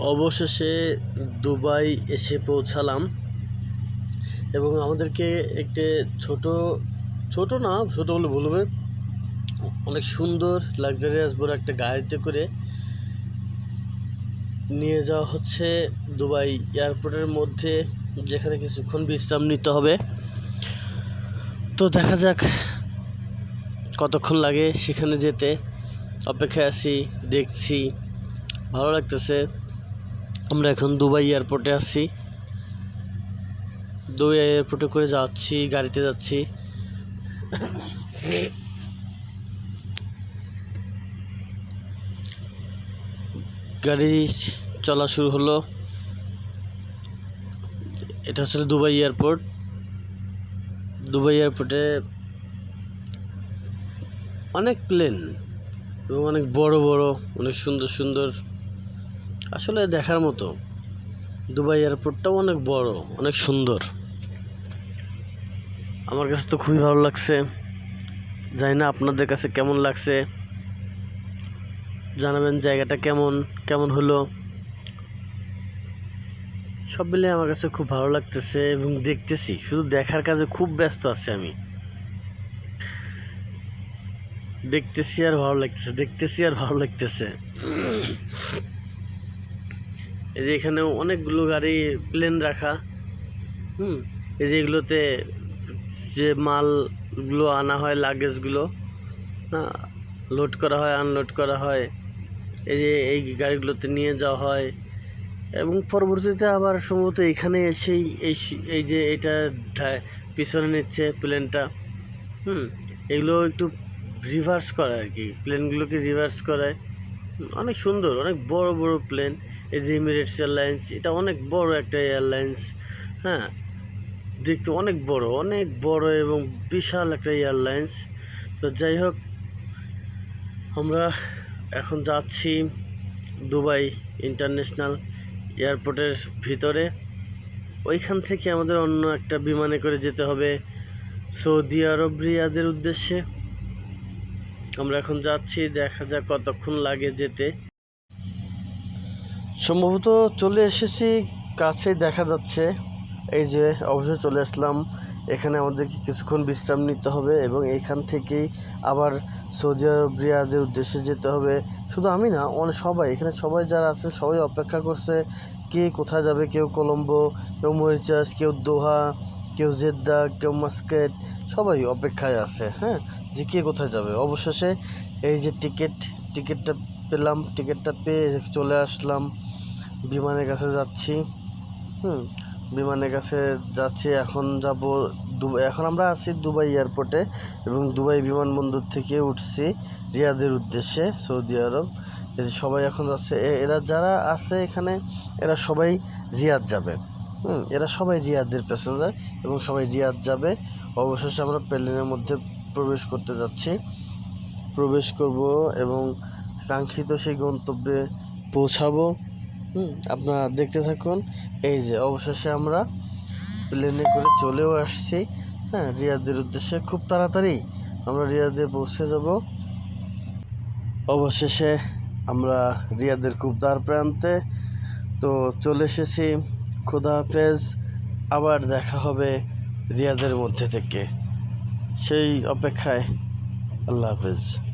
অবশেষে দুবাই এসে পৌঁছালাম। এবং আমাদেরকে একটি ছোট ছোট না, ছোট বলে ভুল হবে। অনেক সুন্দর লাক্সারিয়াস বড় একটা গাড়িতে করে নিয়ে যাওয়া হচ্ছে দুবাই এয়ারপোর্টের মধ্যে, যেখানে কিছুক্ষণ বিশ্রাম নিতে হবে। তো দেখা যাক কতক্ষণ লাগে সেখানে যেতে। অপেক্ষায় আছি, দেখছি, ভালো লাগতেছে। আমরা এখন দুবাই এয়ারপোর্টে আছি। দুবাই এয়ারপোর্টে করে যাচ্ছি, গাড়িতে যাচ্ছি। গাড়ি চলা শুরু হলো। এটা হচ্ছে দুবাই এয়ারপোর্ট। দুবাই এয়ারপোর্টে অনেক প্লেন এবং অনেক বড় বড়, অনেক সুন্দর সুন্দর আসলে দেখার মতো, দুবাই এয়ারপোর্টটাও অনেক বড়, অনেক সুন্দর। আমার কাছে তো খুবই ভালো লাগছে। জানি না আপনাদের কাছে কেমন লাগছে। জানাবেন জায়গাটা কেমন কেমন হলো। সব মিলে আমার কাছে খুব ভালো লাগতেছে এবং দেখতেছি, শুধু দেখার কাজে খুব ব্যস্ত আছি আমি। দেখতেছি আর ভালো লাগতেছে, দেখতেছি আর ভালো লাগতেছে। এই যে এখানে অনেকগুলো গাড়ি প্লেন রাখা, হুম? এই যে এগুলোতে যে মালগুলো আনা হয়, লাগেজগুলো লোড করা হয়, আনলোড করা হয়, এই যে এই গাড়িগুলোতে নিয়ে যাওয়া হয় এবং পরবর্তীতে আবার সম্ভবত এখানে এসেই এই এই যে এটা পিছনে নিচ্ছে প্লেনটা, হুম? এগুলো একটু রিভার্স করে আর কি, প্লেনগুলোকে রিভার্স করায়। অনেক সুন্দর, অনেক বড় বড় প্লেন এই যে এমিরেটস এয়ারলাইন্স এটা অনেক বড় একটা এয়ারলাইন্স হ্যাঁ? দেখতে অনেক বড় অনেক বড় এবং বিশাল একটা এয়ারলাইন্স তো যাই হোক, আমরা এখন যাচ্ছি দুবাই ইন্টারন্যাশনাল এয়ারপোর্টের ভিতরে। ওইখান থেকে আমাদের অন্য একটা বিমানে করে যেতে হবে সৌদি আরব রিয়াদের উদ্দেশ্যে। আমরা এখন যাচ্ছি, দেখা যাক কতক্ষণ লাগে যেতে। সম্ভবত চলে এসেছি কাছে দেখা যাচ্ছে। এই যে, অবশ্যই চলে আসলাম। এখানে আমাদেরকে কিছুক্ষণ বিশ্রাম নিতে হবে এবং এখান থেকেই আবার সৌদি আরব রিয়াদের উদ্দেশ্যে যেতে হবে। শুধু আমি না অনেক সবাই, এখানে সবাই যারা আছেন, সবাই অপেক্ষা করছে কে কোথায় যাবে? কেউ কলম্বো, কেউ মরিচাস, কেউ দোহা কেউ জেদ্দা, কেউ মাস্কেট, সবাই অপেক্ষায় আছে হ্যাঁ? যে কে কোথায় যাবে? অবশেষে এই যে টিকিট, টিকিটটা পেলাম, টিকিটটা পেয়ে চলে আসলাম। বিমানের কাছে যাচ্ছি, হুম? বিমানের কাছে যাচ্ছি, এখন যাব দুবাই এখন আমরা আছি দুবাই এয়ারপোর্টে এবং দুবাই বিমানবন্দর থেকে উঠছি রিয়াদের উদ্দেশ্যে, সৌদি আরব। সবাই এখন যাচ্ছে এরা যারা আছে এখানে, এরা সবাই রিয়াদ যাবে। হুম, এরা সবাই রিয়াদের প্যাসেঞ্জার এবং সবাই রিয়াদ যাবে। অবশেষে আমরা প্লেনের মধ্যে প্রবেশ করতে যাচ্ছি। প্রবেশ করব এবং কাঙ্ক্ষিত সেই গন্তব্যে পৌঁছাবো। হুম, আপনারা দেখতে থাকুন। এই যে, অবশেষে আমরা প্লেনে করে চলেও আসছি। হ্যাঁ রিয়াদের উদ্দেশ্যে খুব তাড়াতাড়ি আমরা রিয়াদে পৌঁছে যাব। অবশেষে আমরা রিয়াদের খুব দ্বার প্রান্তে তো চলে এসেছি। খুদা হাফেজ আবার দেখা হবে রিয়াদের মধ্যে থেকে। সেই অপেক্ষায় আল্লাহ হাফেজ।